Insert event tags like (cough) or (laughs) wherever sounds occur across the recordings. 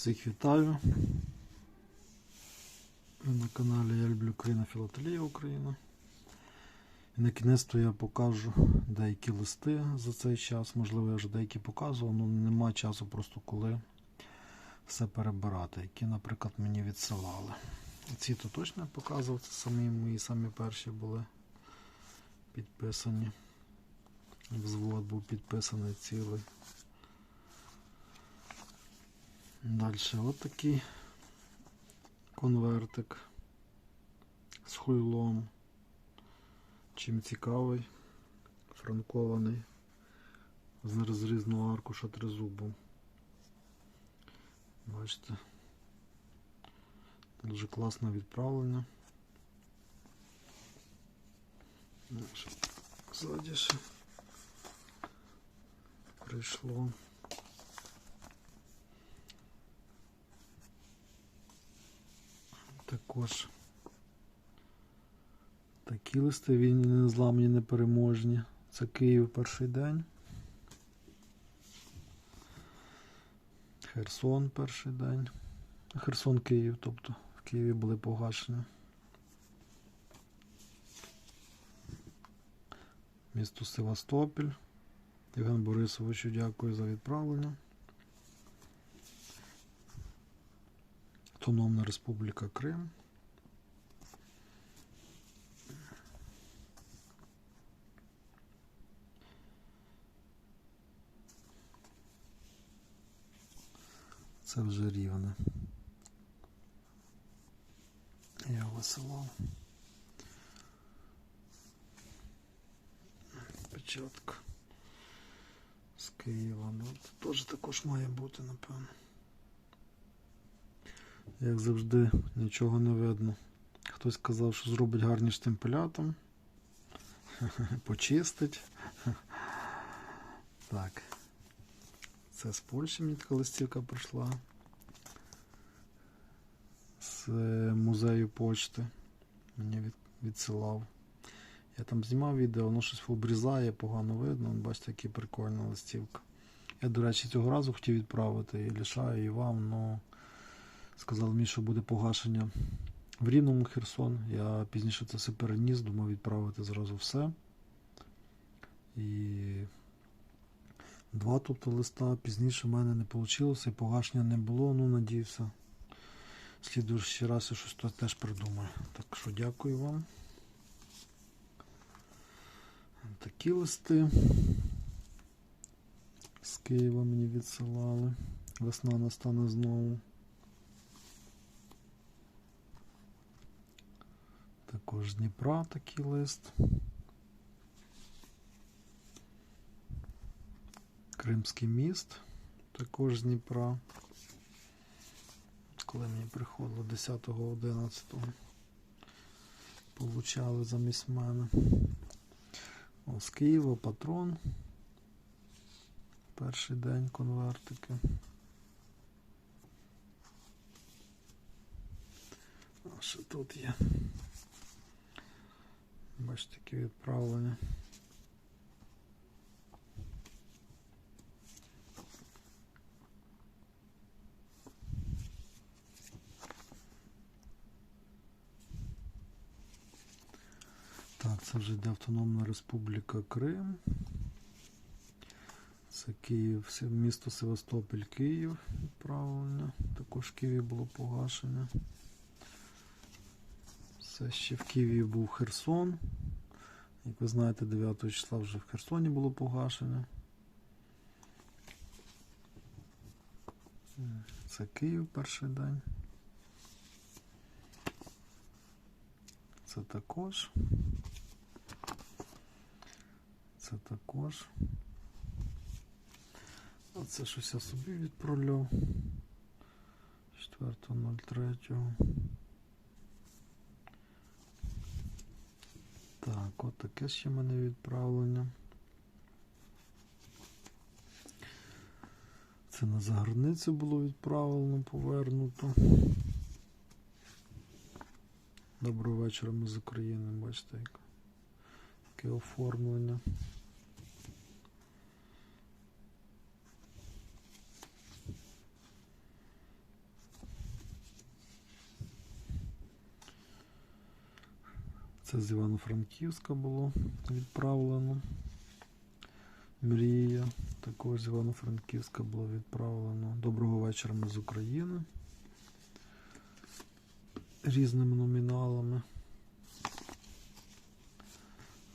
Всіх вітаю. Ви на каналі Я люблю Україна Філателія Україна. І на кінець я покажу деякі листи за цей час. Можливо, я вже деякі показував, але немає часу просто коли все перебирати, які, наприклад, мені відсилали. Ці то точно я показував, це самі мої самі перші були підписані. Взвод був підписаний цілий. Далі от такий конвертик з хуйлом. Чим цікавий, франкований, з розрізного аркуша тризубу. Бачите, дуже класне відправлення. Ззаді ще прийшло. Також такі листи війні незламні, непереможні. Це Київ перший день. Херсон перший день. Херсон Київ, тобто в Києві були погашені. Місто Севастополь. Євген Борисовичу дякую за відправлення. Автономна Республіка Крим. Це вже рівне. Я висилав. Печатка з Києва. Ну, це теж також має бути, напевно. Як завжди, нічого не видно. Хтось казав, що зробить гарні штемпелятом. (laughs) Почистить. (laughs) Так. Це з Польщі мені така листівка прийшла. З музею почти. Мені від, відсилав. Я там знімав відео, воно щось обрізає, погано видно. Бачите, яка прикольна листівка. Я, до речі, цього разу хотів відправити і лишаю, і вам, але сказали мені, що буде погашення в Рівному Херсон. Я пізніше це все переніс, думав відправити зразу все. І два тобто листа пізніше в мене не вийшло, і погашення не було, ну надіюся. Слідуючий раз я щось тут теж придумаю. Так що дякую вам. Такі листи з Києва мені відсилали. Весна настане знову. Також з Дніпра такий лист. Кримський міст, також з Дніпра. Коли мені приходило 10-11 получали замість мене. О, з Києва патрон. Перший день конвертики. А що тут є? Бачите, такі відправлення. Так, це вже йде Автономна Республіка Крим. Це Київ, місто Севастополь, Київ відправлення. Також в Києві було погашення. Це ще в Києві був Херсон. Як ви знаєте, 9 числа вже в Херсоні було погашення. Це Київ перший день. Це також. Це також. А це щось я собі відправляв. 4.03. Так, от таке ще в мене відправлення. Це на заграницю було відправлено, повернуто. Доброго вечора ми з України, бачите, яке оформлення. Це з Івано-Франківська було відправлено. Мрія. Також з Івано-Франківська було відправлено. Доброго вечора ми з України. Різними номіналами.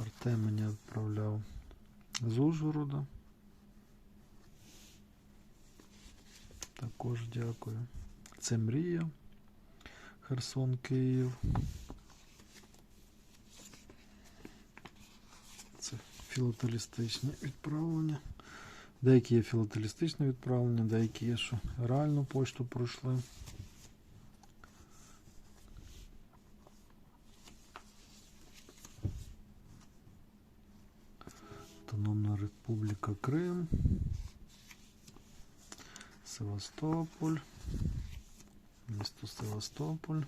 Артем мені відправляв з Ужгорода. Також дякую. Це мрія. Херсон, Київ. Філателістичні відправлення. Деякі є філателістичні відправлення, деякі є, що реальну пошту пройшли. Автономна Республіка Крим. Севастополь. Місто Севастополь.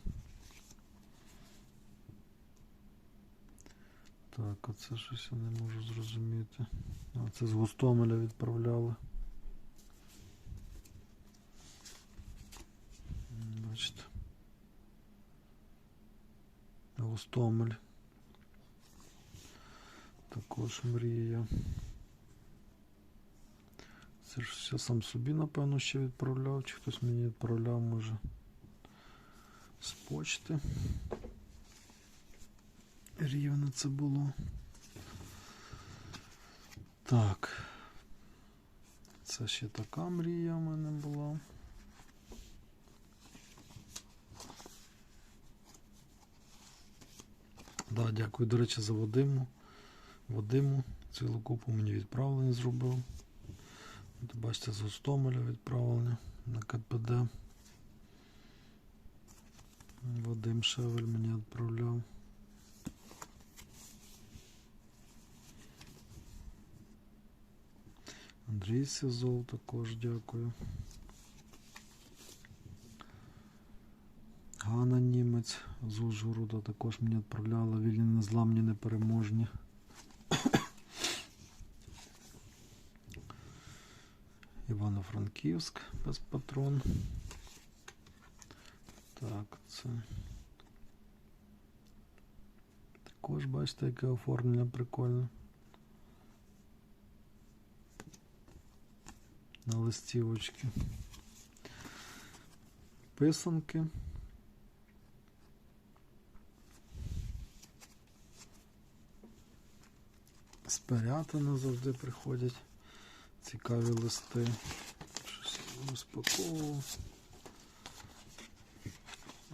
Так, а це щось я не можу зрозуміти. А це з Гостомеля відправляли. Бачите. Гостомель. Також мрія. Це ж я сам собі, напевно, ще відправляв, чи хтось мені відправляв, може, з почти. Рівне це було. Так. Це ще така мрія в мене була. Да, дякую, до речі, за Вадиму. Вадиму цілу купу мені відправлення зробив. От бачите, з Гостомеля відправлення на КПД. Вадим Шевель мені відправляв. Андрій Сізол також дякую. Ганна Німець з Ужгорода також мені відправляла вільні незламні непереможні. Івано-Франківськ без патрон. Так, це. Також бачите, яке оформлення прикольне. На листівочки. Писанки. З Пирятина завжди приходять цікаві листи. Щось розпаковував.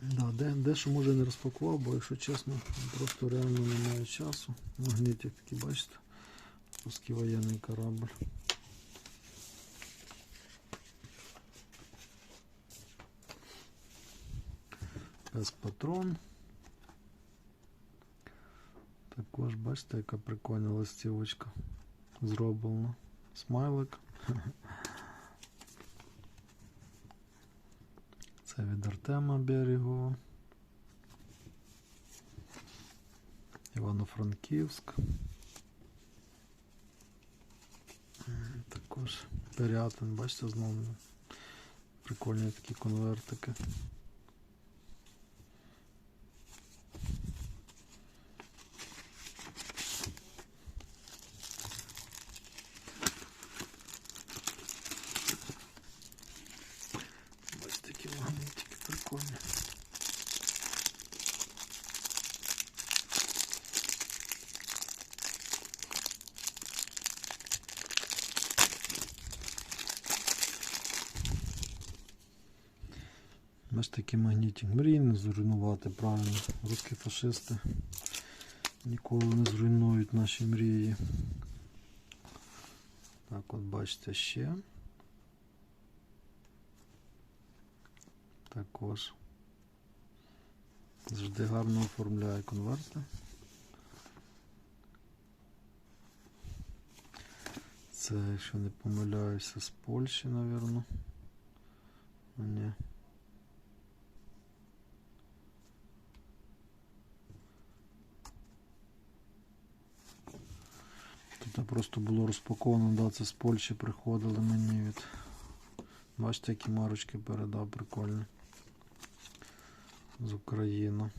Да, де, дещо може не розпакував, бо якщо чесно, просто реально немає часу. Магнітик такий, бачите? Русський воєнний корабль. Без патрон. Також бачите, яка прикольна листівочка зроблена. Смайлик. Це від Артема Берегова. Івано-Франківськ. Також Пирятин, бачите, знову прикольні такі конвертики. Бачите, такі магнитики прикольні. Ось такий магнітик. Мрій не зруйнувати, правильно. Русські фашисти ніколи не зруйнують наші мрії. Так, от бачите ще. Також. Завжди гарно оформляє конверти. Це, якщо не помиляюся, з Польщі, напевно. Ні. Тут просто було розпаковано, да, це з Польщі приходили мені від. Бачите, які марочки передав, прикольно. З України.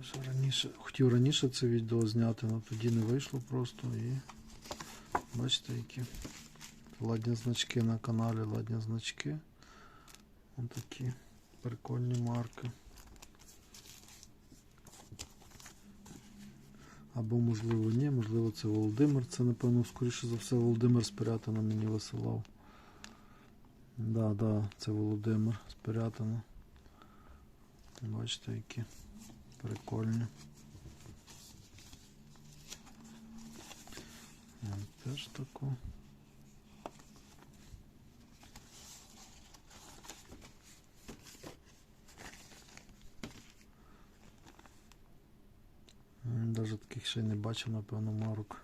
Вже раніше, хотів раніше це відео зняти, але тоді не вийшло просто і бачите, які ладні значки на каналі, ладні значки. Ось такі прикольні марки. Або, можливо, ні, можливо, це Володимир. Це, напевно, скоріше за все, Володимир з Пирятина мені висилав. Да, да, це Володимир з Пирятина. Бачите, які прикольні. Теж таку. Навіть таких ще не бачив, напевно, марок.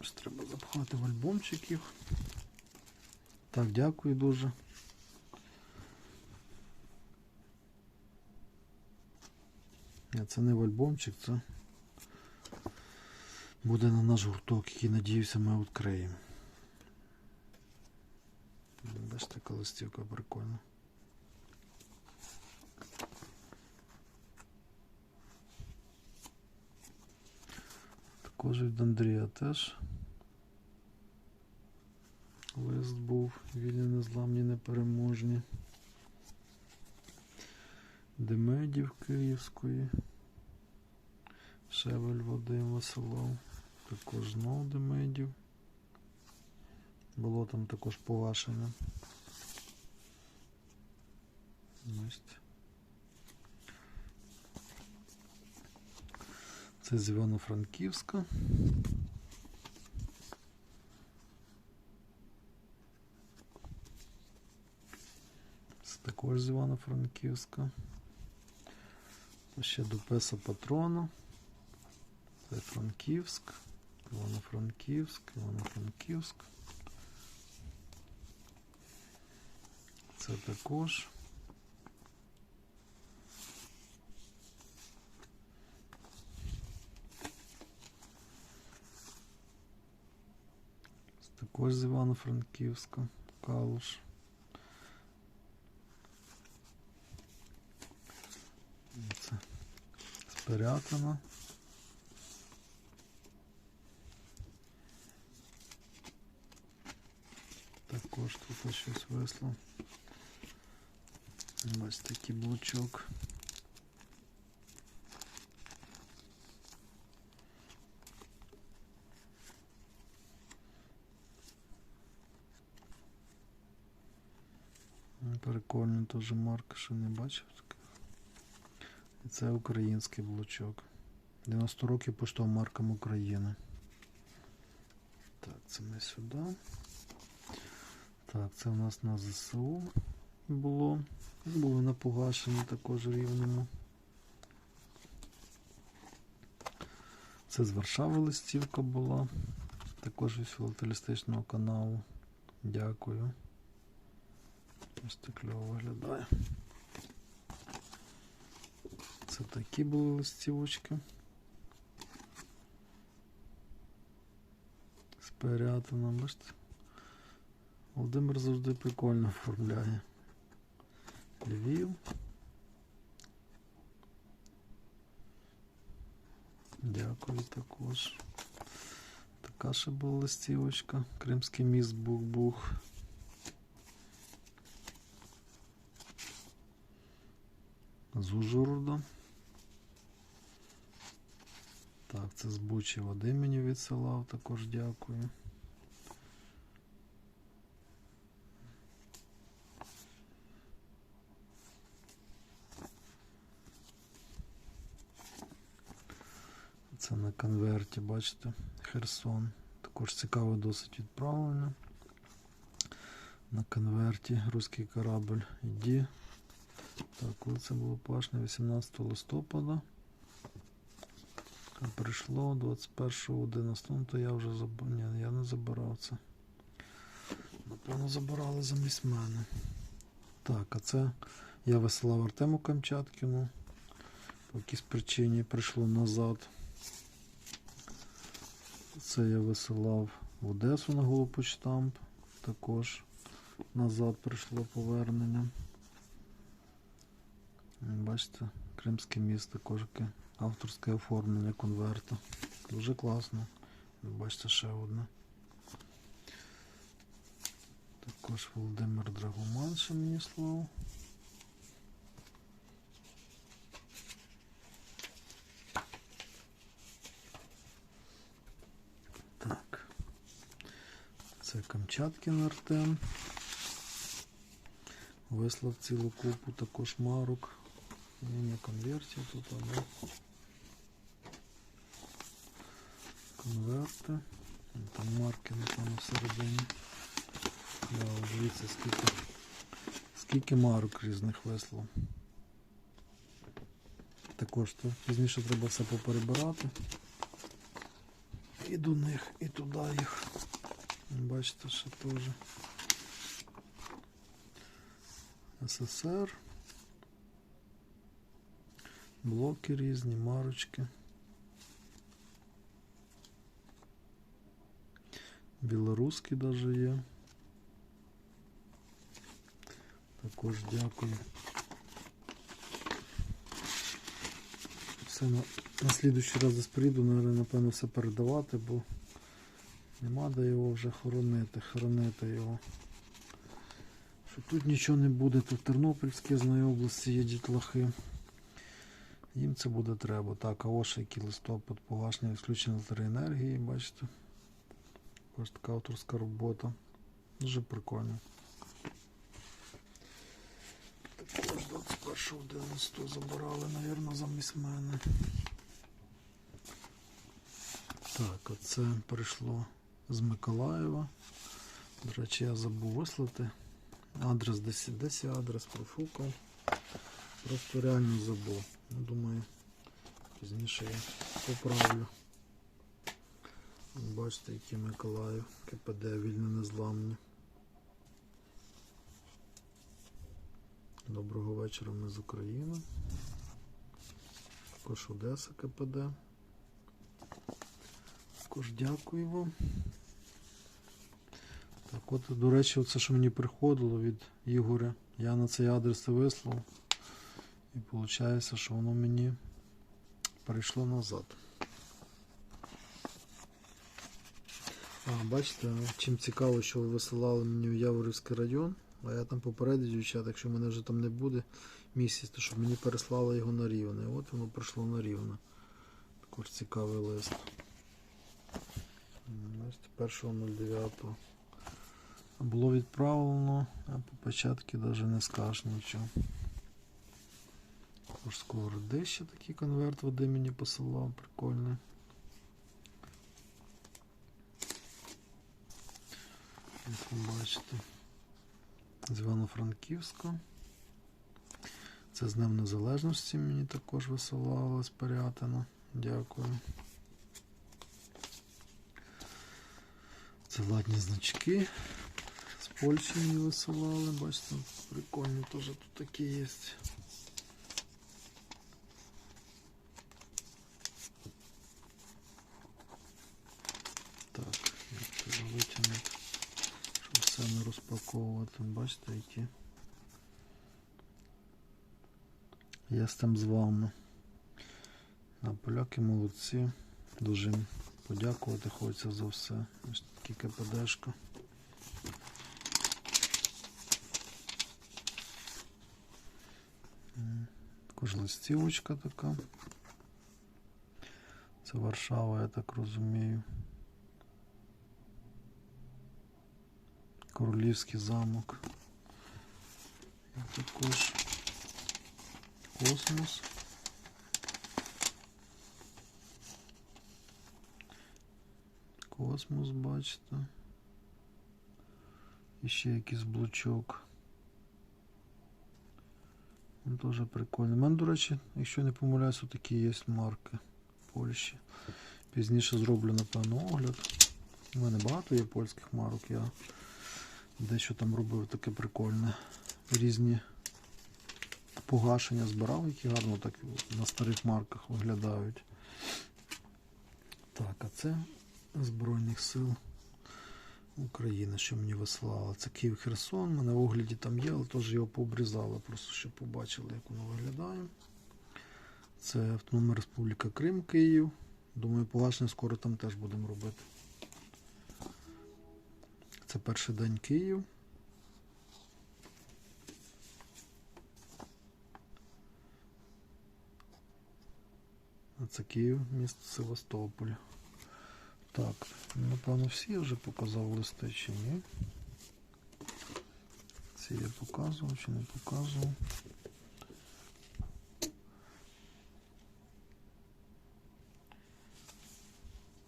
Ось треба запхати в альбомчик їх. Так, дякую дуже. Це не в альбомчик, це буде на наш гурток, який, надіюся, ми відкриємо. Бачите, така листівка прикольна. Також від Андрія теж. Лист був вільні незламні непереможні. Демедів Київської. Шевель Вадим Василов. Також знов Демедів. Було там також погашення. Ось. Це з Івано-Франківська. Це також з Івано-Франківська. Ще до Песа Патрона. Це Франківськ. Івано-Франківськ, Івано-Франківськ. Це також. Також з Івано-Франківська. Калуш. Це з. Також тут щось висло. Ось такий блочок. Прикольно теж марка, що не бачив. І це український блочок. 90 років поштовим маркам України. Так, це ми сюди. Так, це в нас на ЗСУ було. Були на погашенні також рівному. Це з Варшави листівка була. Також із філателістичного каналу. Дякую. Ось так кльово виглядає. Це такі були листівочки. З Пирятина, бачите? Володимир завжди прикольно оформляє. Львів. Дякую також. Така ще була листівочка. Кримський міст Бух-Бух. З Ужгорода. Так, це з Бучі Вадим мені відсилав, також дякую. Це на конверті, бачите, Херсон. Також цікаве досить відправлення. На конверті руський корабль іді. Так, коли це було пашне 18 листопада. А прийшло 21.11, ну то я вже заб... Ні, я не забирав це. Напевно, забирали замість мене. Так, а це я висилав Артему Камчаткіну. По якійсь причині прийшло назад. Це я висилав в Одесу на Голопочтамп. Також назад прийшло повернення. Бачите, Кримське місто, яке авторське оформлення конверта. Дуже класно. Бачите, ще одне. Також Володимир Драгоман ще мені слав. Так. Це Камчаткін Артем. Вислав цілу купу також марок. Ні, не конвертів тут, але конверти. Там марки, напевно, всередині. От дивіться, скільки, скільки марок різних вислав. Також то пізніше треба все поперебирати. І до них, і туди їх. Бачите, ще теж. СССР. Блоки різні, марочки. Білоруські навіть є. Також дякую. Все на, на слідуючий раз десь прийду, наверное, напевно, все передавати, бо нема де його вже хоронити, хоронити його. Що тут нічого не буде, тут Тернопільській з області є дітлахи. Їм це буде треба. Так, а ось який листопад, погашення відключення електроенергії, бачите. Ось така авторська робота. Дуже прикольно. Також 21.11 забирали, мабуть, замість мене. Так, оце прийшло з Миколаєва. До речі, я забув вислати. Адрес десь, десь адрес профукав. Просто реально забув. Думаю, пізніше я поправлю. Бачите, який Миколаїв, КПД вільно незламні. Доброго вечора ми з України. Також Одеса КПД. Також дякую вам. Так, от, до речі, оце, що мені приходило від Ігоря. Я на цей адрес це вислав. І виходить, що воно мені перейшло назад. А, бачите, чим цікаво, що ви висилали мені в Яворівський район, а я там попередив дівчат, якщо мене вже там не буде місяць, то щоб мені переслали його на рівне. От воно прийшло на рівне. Також цікавий лист. 1.09. Було відправлено, а по початку навіть не скажеш нічого. Також сковородище такий конверт води мені посилав, прикольний. Як ви бачите, з Івано-Франківська. Це з Днем Незалежності мені також висилали з Пирятина. Дякую. Це ладні значки. З Польщі мені висилали. Бачите, прикольні теж тут такі є. Так, як треба витягнути, щоб все не розпаковувати. Бачите, які. Я з тим з вами. А поляки молодці. Дуже подякувати хочеться за все. Ось такі КПДшка. Також листівочка така. Це Варшава, я так розумію. Королівський замок. І також космос. Космос, бачите. І ще якийсь блочок. Він теж прикольний. У мене, до речі, якщо не помиляюсь, такі є марки Польщі. Пізніше зроблю, напевно, огляд. У мене багато є польських марок. Я дещо там робив таке прикольне. Різні погашення збирав, які гарно так на старих марках виглядають. Так, а це Збройних сил України, що мені висилали. Це Київ Херсон. У мене в огляді там є, але теж його пообрізали, просто щоб побачили, як воно виглядає. Це Автономна Республіка Крим, Київ. Думаю, погашення скоро там теж будемо робити. Це перший день Київ. А це Київ, місто Севастополь. Так, напевно, всі вже показав листи чи ні. Ці я показував чи не показував.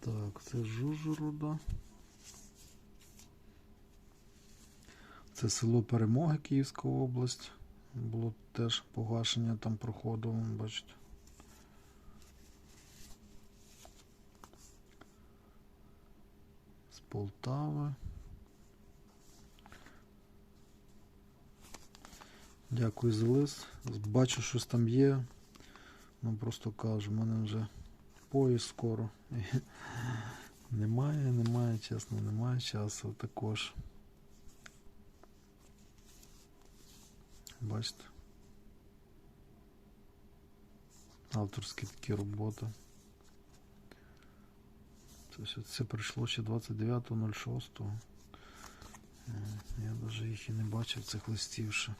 Так, це Жужорода. Це село Перемоги, Київська область. Було теж погашення там проходило, бачите. З Полтави. Дякую за лист. Бачу, щось там є. Ну просто кажу, в мене вже поїзд скоро. (laughs) Немає, немає, чесно, немає часу також. Бачите? Авторські такі роботи. Це, це прийшло ще 29.06. Е, Я навіть їх і не бачив цих листів ще.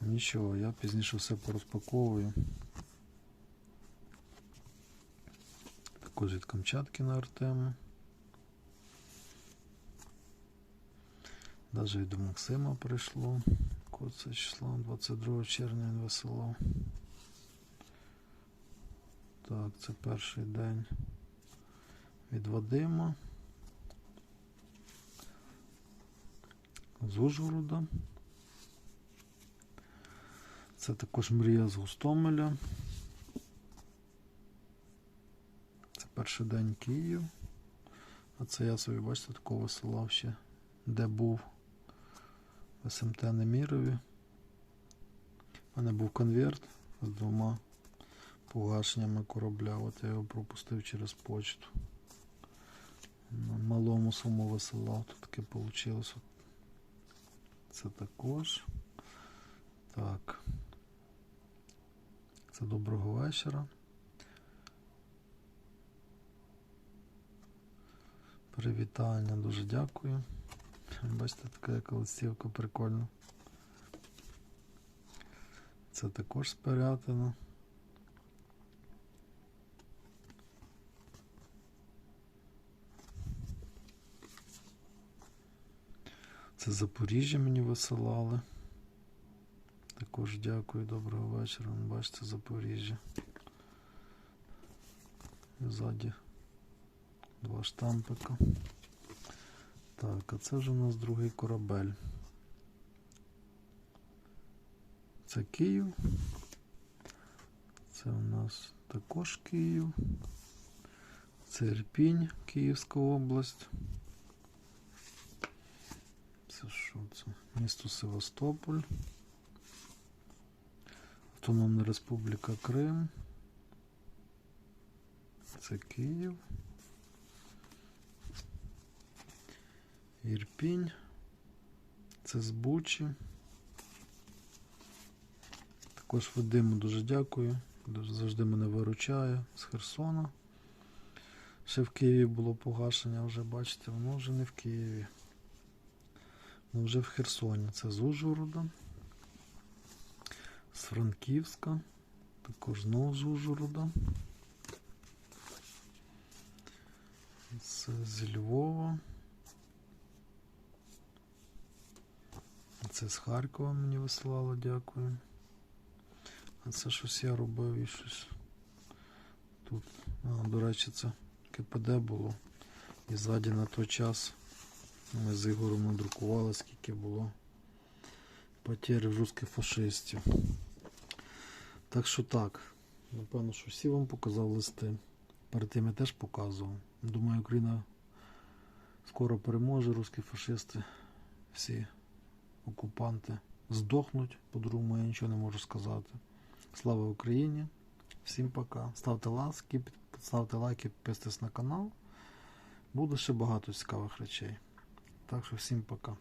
Нічого, я пізніше все порозпаковую. Також від Камчатки на Артему. Даже від Максима прийшло. Код це число 22 червня він висилав. Так, це перший день від Вадима. З Ужгорода. Це також мрія з Гостомеля. Це перший день Київ. А це я собі, бачите, такого висилав ще, де був в СМТ Немірові. У мене був конверт з двома погашеннями корабля. От я його пропустив через почту. На малому суму висилав. Тут таке вийшло. Це також. Так. Це доброго вечора. Привітання, дуже дякую. Бачите, така яка листівка прикольна. Це також спорятина. Це Запоріжжя мені висилали. Також дякую, доброго вечора. Бачите, Запоріжжя. Ззаді два штампика. Так, а це вже у нас другий корабель. Це Київ. Це у нас також Київ. Це Ірпінь, Київська область. Це що це? Місто Севастополь. Автономна Республіка Крим. Це Київ. Ірпінь. Це з Бучі. Також Вадиму дуже дякую. Завжди мене виручає з Херсона. Ще в Києві було погашення, вже бачите, воно вже не в Києві. Воно вже в Херсоні. Це з Ужгорода. З Франківська. Також знову з Ужгорода. Це з Львова. Це з Харкова мені висилало, дякую. А це щось я робив і щось тут. А, до речі, це КПД було. І ззаді на той час ми з Ігорем надрукували, скільки було потерь в русських фашистів. Так що так. Напевно, що всі вам показав листи. Перед тим я теж показував. Думаю, Україна скоро переможе, русські фашисти, всі окупанти здохнуть. По-другому я нічого не можу сказати. Слава Україні! Всім пока. Ставте лайки, ставте лайки, підписуйтесь на канал. Буде ще багато цікавих речей. Так що всім пока.